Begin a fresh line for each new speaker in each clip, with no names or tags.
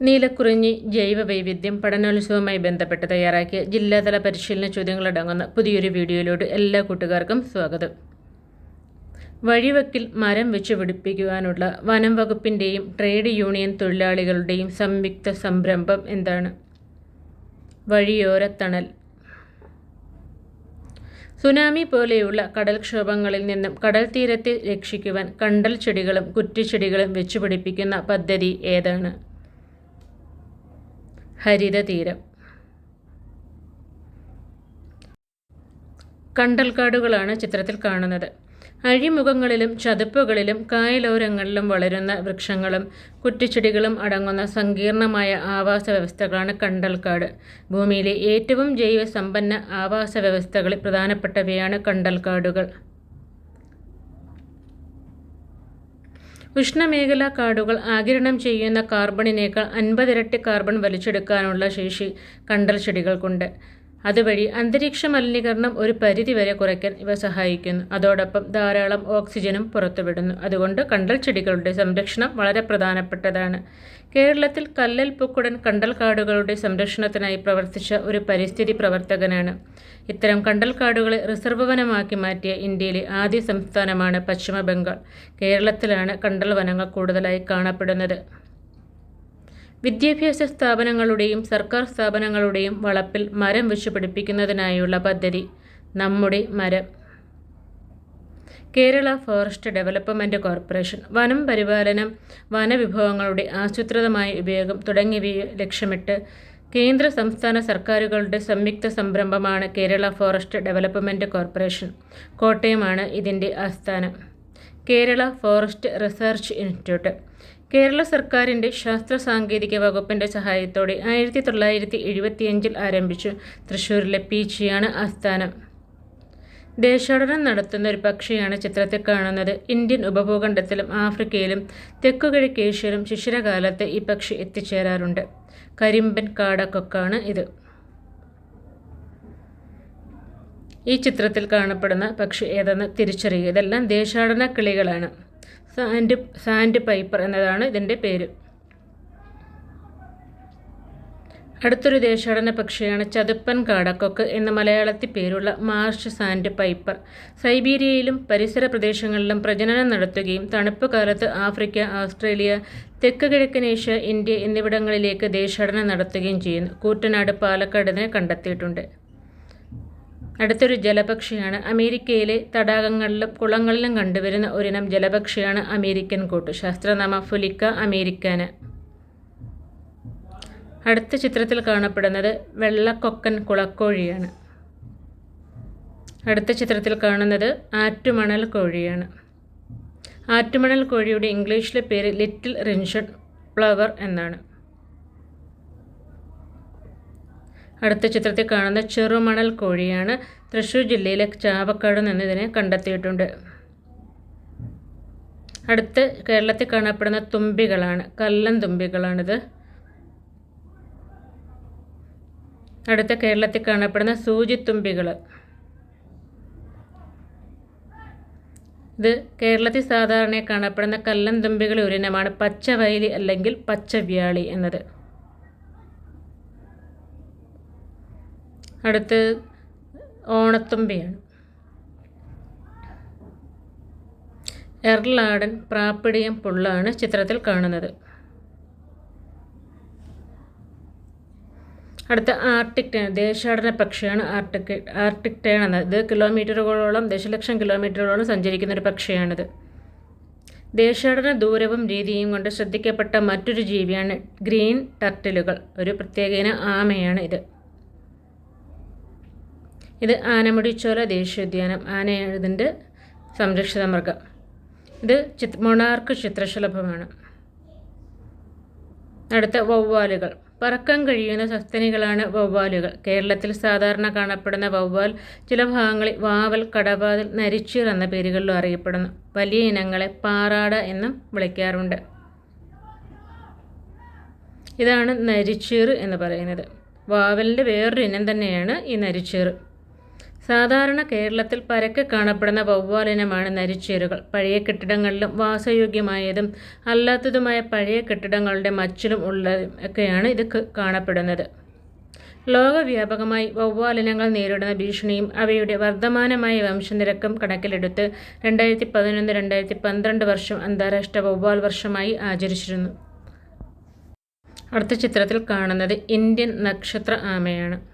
നീലക്കുറിഞ്ഞി ജൈവ വൈവിധ്യം പഠനോത്സവവുമായി ബന്ധപ്പെട്ട് തയ്യാറാക്കിയ ജില്ലാതല പരിശീലന ചോദ്യങ്ങളടങ്ങുന്ന പുതിയൊരു വീഡിയോയിലോട്ട് എല്ലാ കൂട്ടുകാർക്കും സ്വാഗതം. വഴിവക്കിൽ മരം വെച്ച് പിടിപ്പിക്കുവാനുള്ള വനം വകുപ്പിന്റെയും ട്രേഡ് യൂണിയൻ തൊഴിലാളികളുടെയും സംയുക്ത സംരംഭം എന്താണ്? വഴിയോരത്തണൽ. സുനാമി പോലെയുള്ള കടൽക്ഷോഭങ്ങളിൽ നിന്നും കടൽ തീരത്തെ രക്ഷിക്കുവാൻ കണ്ടൽ ചെടികളും കുറ്റിച്ചെടികളും വെച്ചുപിടിപ്പിക്കുന്ന പദ്ധതി ഏതാണ്? ഹരിതതീരം. കണ്ടൽക്കാടുകളാണ് ചിത്രത്തിൽ കാണുന്നത്. അഴിമുഖങ്ങളിലും ചതുപ്പുകളിലും കായലോരങ്ങളിലും വളരുന്ന വൃക്ഷങ്ങളും കുറ്റിച്ചെടികളും അടങ്ങുന്ന സങ്കീർണമായ ആവാസ വ്യവസ്ഥകളാണ് കണ്ടൽക്കാട്. ഭൂമിയിലെ ഏറ്റവും ജൈവസമ്പന്ന ആവാസ വ്യവസ്ഥകളിൽ പ്രധാനപ്പെട്ടവയാണ് കണ്ടൽക്കാടുകൾ. ഉഷ്ണമേഖലാ കാടുകൾ ആകിരണം ചെയ്യുന്ന കാർബണിനേക്കാൾ അൻപതിരട്ടി കാർബൺ വലിച്ചെടുക്കാനുള്ള ശേഷി കണ്ടൽ ചെടികൾക്കുണ്ട് അതുവഴി അന്തരീക്ഷ മലിനീകരണം ഒരു പരിധിവരെ കുറയ്ക്കാൻ ഇവ സഹായിക്കുന്നു. അതോടൊപ്പം ധാരാളം ഓക്സിജനും പുറത്തുവിടുന്നു. അതുകൊണ്ട് കണ്ടൽ ചെടികളുടെ സംരക്ഷണം വളരെ പ്രധാനപ്പെട്ടതാണ്. കേരളത്തിൽ കല്ലൽ പൂക്കുടൻ കണ്ടൽ കാടുകളുടെ സംരക്ഷണത്തിനായി പ്രവർത്തിച്ച ഒരു പരിസ്ഥിതി പ്രവർത്തകനാണ്. ഇത്തരം കണ്ടൽ കാടുകളെ റിസർവ് വനമാക്കി മാറ്റിയ ഇന്ത്യയിലെ ആദ്യ സംസ്ഥാനമാണ് പശ്ചിമ ബംഗാൾ കേരളത്തിലാണ് കണ്ടൽ വനങ്ങൾ കൂടുതലായി കാണപ്പെടുന്നത്. വിദ്യാഭ്യാസ സ്ഥാപനങ്ങളുടെയും സർക്കാർ സ്ഥാപനങ്ങളുടെയും വളപ്പിൽ മരം വെച്ച് പിടിപ്പിക്കുന്നതിനായുള്ള പദ്ധതി നമ്മുടെ മരം. കേരള ഫോറസ്റ്റ് ഡെവലപ്മെന്റ് കോർപ്പറേഷൻ വനം പരിപാലനം വനവിഭവങ്ങളുടെ ആസൂത്രിതമായ ഉപയോഗം തുടങ്ങിയവയെ ലക്ഷ്യമിട്ട് കേന്ദ്ര സംസ്ഥാന സർക്കാരുകളുടെ സംയുക്ത സംരംഭമാണ് കേരള ഫോറസ്റ്റ് ഡെവലപ്മെന്റ് കോർപ്പറേഷൻ. കോട്ടയമാണ് ഇതിന്റെ ആസ്ഥാനം. Kerala forest research institute. Kerala സർക്കാരിന്റെ ശാസ്ത്ര സാങ്കേതിക വകുപ്പിന്റെ സഹായത്തോടെ ആയിരത്തി തൊള്ളായിരത്തി എഴുപത്തിയഞ്ചിൽ ആരംഭിച്ചു തൃശ്ശൂരിലെ പീച്ചിയാണ് ആസ്ഥാനം. ദേശാടനം നടത്തുന്ന ഒരു പക്ഷിയാണ് ചിത്രത്തിൽ കാണുന്നത്. ഇന്ത്യൻ ഉപഭൂഖണ്ഡത്തിലും ആഫ്രിക്കയിലും തെക്കുകിഴക്കേഷ്യയിലും ശിശിരകാലത്ത് ഈ പക്ഷി എത്തിച്ചേരാറുണ്ട്. കരിമ്പൻ കാടക്കൊക്കാണ് ഇത്. ഈ ചിത്രത്തിൽ കാണപ്പെടുന്ന പക്ഷി ഏതെന്ന് തിരിച്ചറിയുക ഇതെല്ലാം ദേശാടന കിളികളാണ്. സാൻഡ് സാൻഡ് പൈപ്പർ എന്നതാണ് ഇതിന്റെ പേര്. അടുത്തൊരു ദേശാടന പക്ഷിയാണ് ചതുപ്പൻ കാടക്കൊക്ക് എന്ന മലയാളത്തിൽ പേരുള്ള മാർഷ് സാൻഡ് പൈപ്പർ. സൈബീരിയയിലും പരിസര പ്രദേശങ്ങളിലും പ്രജനനം നടത്തുകയും തണുപ്പ് കാലത്ത് ആഫ്രിക്ക ഓസ്ട്രേലിയ തെക്ക് കിഴക്കൻ ഏഷ്യ ഇന്ത്യ എന്നിവിടങ്ങളിലേക്ക് ദേശാടനം നടത്തുകയും ചെയ്യുന്നു. കൂറ്റനാട് പാലക്കാടിനെ കണ്ടെത്തിയിട്ടുണ്ട്. അടുത്തൊരു ജലപക്ഷിയാണ് അമേരിക്കയിലെ തടാകങ്ങളിലും കുളങ്ങളിലും കണ്ടുവരുന്ന ഒരിനം ജലപക്ഷിയാണ് അമേരിക്കൻ കോട്ട് ശാസ്ത്രനാമ ഫുലിക്ക അമേരിക്കാന. അടുത്ത ചിത്രത്തിൽ കാണപ്പെടുന്നത് വെള്ളക്കൊക്കൻ കുളക്കോഴിയാണ്. അടുത്ത ചിത്രത്തിൽ കാണുന്നത് ആറ്റുമണൽ കോഴിയാണ്. ആറ്റുമണൽ കോഴിയുടെ ഇംഗ്ലീഷിലെ പേര് ലിറ്റിൽ റിൻഷഡ് ഫ്ലവർ എന്നാണ്. അടുത്ത ചിത്രത്തിൽ കാണുന്ന ചെറുമണൽ കോഴിയാണ് തൃശ്ശൂർ ജില്ലയിലെ ചാവക്കാട് നിന്ന് ഇതിനെ കണ്ടെത്തിയിട്ടുണ്ട്. അടുത്ത് കേരളത്തിൽ കാണപ്പെടുന്ന തുമ്പികളാണ് കല്ലൻ തുമ്പികളാണിത്. അടുത്ത കേരളത്തിൽ കാണപ്പെടുന്ന സൂചിത്തുമ്പികൾ ഇത് കേരളത്തിൽ സാധാരണയായി കാണപ്പെടുന്ന കല്ലൻ തുമ്പികൾ ഒരിനമാണ് പച്ചവയലി അല്ലെങ്കിൽ പച്ചവ്യാളി എന്നത്. അടുത്ത് ഓണത്തുമ്പിയാണ്. എർലാടൻ പ്രാപ്പിടിയം പുള്ളാണ് ചിത്രത്തിൽ കാണുന്നത്. അടുത്ത ആർട്ടിക് ടേൺ ദേശാടന പക്ഷിയാണ് ആർട്ടിക് ആർട്ടിക് ടേൺ എന്നത്. കിലോമീറ്ററുകളോളം ദശലക്ഷം കിലോമീറ്ററുകളോളം സഞ്ചരിക്കുന്ന ഒരു പക്ഷിയാണിത്. ദേശാടന ദൂരവും രീതിയും കൊണ്ട് ശ്രദ്ധിക്കപ്പെട്ട മറ്റൊരു ജീവിയാണ് ഗ്രീൻ ടർട്ടിലുകൾ. ഒരു പ്രത്യേക ആമയാണ് ഇത്. ഇത് ആനമുടിച്ചോല ദേശീയോദ്യാനം ആന സംരക്ഷിത മൃഗം. ഇത് ചിത് മൊണാർക്ക് ചിത്രശലഭമാണ്. അടുത്ത വവ്വാലുകൾ. പറക്കാൻ കഴിയുന്ന സസ്തനികളാണ് വവ്വാലുകൾ. കേരളത്തിൽ സാധാരണ കാണപ്പെടുന്ന വവ്വാൽ ചില ഭാഗങ്ങളിൽ വാവൽ കടവാതിൽ നരിച്ചീർ എന്ന പേരുകളിലും അറിയപ്പെടുന്നു. വലിയ ഇനങ്ങളെ പാറാട എന്നും വിളിക്കാറുണ്ട്. ഇതാണ് നരിച്ചീർ എന്ന് പറയുന്നത്. വാവലിന്റെ വേറൊരു ഇനം തന്നെയാണ് ഈ നരിച്ചീർ. സാധാരണ കേരളത്തിൽ പരക്കെ കാണപ്പെടുന്ന വവ്വാലിനമാണ് നരിച്ചേരുകൾ. പഴയ കെട്ടിടങ്ങളിലും വാസയോഗ്യമായതും അല്ലാത്തതുമായ പഴയ കെട്ടിടങ്ങളുടെ മച്ചിലും ഉള്ളതും ഒക്കെയാണ് ഇത് കാണപ്പെടുന്നത്. ലോകവ്യാപകമായി വവ്വാലിനങ്ങൾ നേരിടുന്ന ഭീഷണിയും അവയുടെ വർദ്ധമാനമായ വംശനിരക്കും കണക്കിലെടുത്ത് രണ്ടായിരത്തി പതിനൊന്ന് രണ്ടായിരത്തി പന്ത്രണ്ട് വർഷം അന്താരാഷ്ട്ര വവ്വാൽ വർഷമായി ആചരിച്ചിരുന്നു. അടുത്ത ചിത്രത്തിൽ കാണുന്നത് ഇന്ത്യൻ നക്ഷത്ര ആമയാണ്.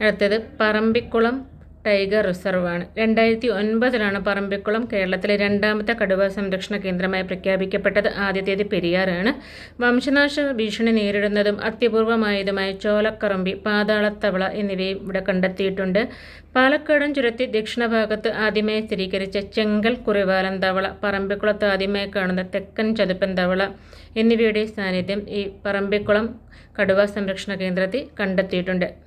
അടുത്തത് പറമ്പിക്കുളം ടൈഗർ റിസർവാണ്. രണ്ടായിരത്തി ഒൻപതിലാണ് പറമ്പിക്കുളം കേരളത്തിലെ രണ്ടാമത്തെ കടുവ സംരക്ഷണ കേന്ദ്രമായി പ്രഖ്യാപിക്കപ്പെട്ടത്. ആദ്യത്തേത് പെരിയാറാണ്. വംശനാശ ഭീഷണി നേരിടുന്നതും അത്യപൂർവമായതുമായ ചോലക്കറമ്പി പാതാളത്തവള എന്നിവയും ഇവിടെ കണ്ടെത്തിയിട്ടുണ്ട്. പാലക്കാടൻ ചുരത്തി ദക്ഷിണഭാഗത്ത് ആദ്യമായി സ്ഥിരീകരിച്ച ചെങ്കൽ കുറിവാലൻ തവള പറമ്പിക്കുളത്ത് ആദ്യമായി കാണുന്ന തെക്കൻ ചതുപ്പൻ തവള എന്നിവയുടെ സാന്നിധ്യം ഈ പറമ്പിക്കുളം കടുവ സംരക്ഷണ കേന്ദ്രത്തിൽ കണ്ടെത്തിയിട്ടുണ്ട്.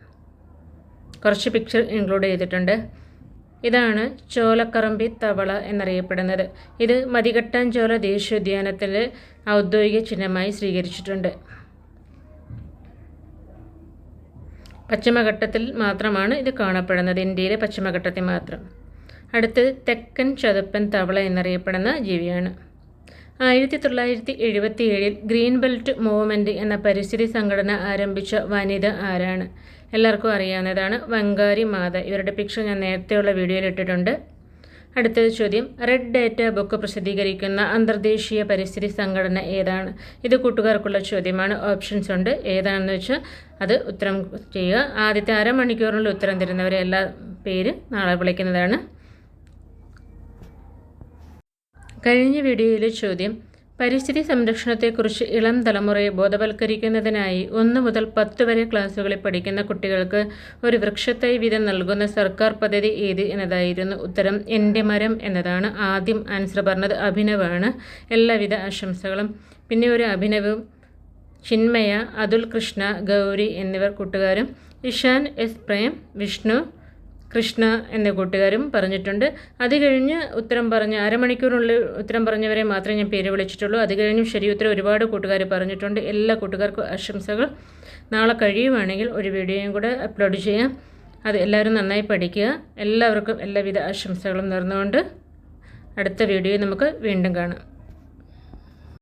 കുറച്ച് പിക്ചർ ഇൻക്ലൂഡ് ചെയ്തിട്ടുണ്ട്. ഇതാണ് ചോലക്കറമ്പി തവള എന്നറിയപ്പെടുന്നത്. ഇത് മതികട്ടാഞ്ചോല ദേശീയോദ്യാനത്തിൽ ഔദ്യോഗിക ചിഹ്നമായി സ്വീകരിച്ചിട്ടുണ്ട്. പശ്ചിമഘട്ടത്തിൽ മാത്രമാണ് ഇത് കാണപ്പെടുന്നത്. ഇന്ത്യയിലെ പശ്ചിമഘട്ടത്തിൽ മാത്രം. അടുത്തത് തെക്കൻ ചതുപ്പൻ തവള എന്നറിയപ്പെടുന്ന ജീവിയാണ്. ആയിരത്തി തൊള്ളായിരത്തി എഴുപത്തി ഏഴിൽ ഗ്രീൻ ബെൽറ്റ് മൂവ്മെന്റ് എന്ന പരിസ്ഥിതി സംഘടന ആരംഭിച്ച വനിത ആരാണ്? എല്ലാവർക്കും അറിയാവുന്നതാണ് വങ്കാരി മാത. ഇവരുടെ പിക്ചർ ഞാൻ നേരത്തെയുള്ള വീഡിയോയിൽ ഇട്ടിട്ടുണ്ട്. അടുത്തത് ചോദ്യം. റെഡ് ഡേറ്റ ബുക്ക് പ്രസിദ്ധീകരിക്കുന്ന അന്തർദേശീയ പരിസ്ഥിതി സംഘടന ഏതാണ്? ഇത് കൂട്ടുകാർക്കുള്ള ചോദ്യമാണ്. ഓപ്ഷൻസ് ഉണ്ട്. ഏതാണെന്ന് വെച്ചാൽ അത് ഉത്തരം ചെയ്യുക. ആദ്യത്തെ അരമണിക്കൂറിനുള്ളിൽ ഉത്തരം തരുന്നവരെ എല്ലാ പേര് നാളെ വിളിക്കുന്നതാണ്. കഴിഞ്ഞ വീഡിയോയിലെ ചോദ്യം പരിസ്ഥിതി സംരക്ഷണത്തെക്കുറിച്ച് ഇളം തലമുറയെ ബോധവൽക്കരിക്കുന്നതിനായി ഒന്ന് മുതൽ പത്ത് വരെ ക്ലാസ്സുകളിൽ പഠിക്കുന്ന കുട്ടികൾക്ക് ഒരു വൃക്ഷത്തൈ വീതം നൽകുന്ന സർക്കാർ പദ്ധതി ഏത് എന്നതായിരുന്നു ഉത്തരം. എന്റെ മരം എന്നതാണ് ആദ്യം ആൻസർ പറഞ്ഞത്. അഭിനവാണ്. എല്ലാവിധ ആശംസകളും. പിന്നെ ഒരു അഭിനവും ചിന്മയ അതുൽ കൃഷ്ണ ഗൗരി എന്നിവർ കൂട്ടുകാരും ഇഷാൻ എസ് പ്രേം വിഷ്ണു കൃഷ്ണ എന്ന കൂട്ടുകാരും പറഞ്ഞിട്ടുണ്ട്. അത് കഴിഞ്ഞ് ഉത്തരം പറഞ്ഞ അരമണിക്കൂറിനുള്ളിൽ ഉത്തരം പറഞ്ഞവരെ മാത്രമേ ഞാൻ പേര് വിളിച്ചിട്ടുള്ളൂ. അത് കഴിഞ്ഞും ശരി ഉത്തരം ഒരുപാട് കൂട്ടുകാർ പറഞ്ഞിട്ടുണ്ട്. എല്ലാ കൂട്ടുകാർക്കും ആശംസകൾ. നാളെ കഴിയുവാണെങ്കിൽ ഒരു വീഡിയോയും കൂടെ അപ്ലോഡ് ചെയ്യാം. അത് എല്ലാവരും നന്നായി പഠിക്കുക. എല്ലാവർക്കും എല്ലാവിധ ആശംസകളും നേർന്നുകൊണ്ട് അടുത്ത വീഡിയോ നമുക്ക് വീണ്ടും കാണാം.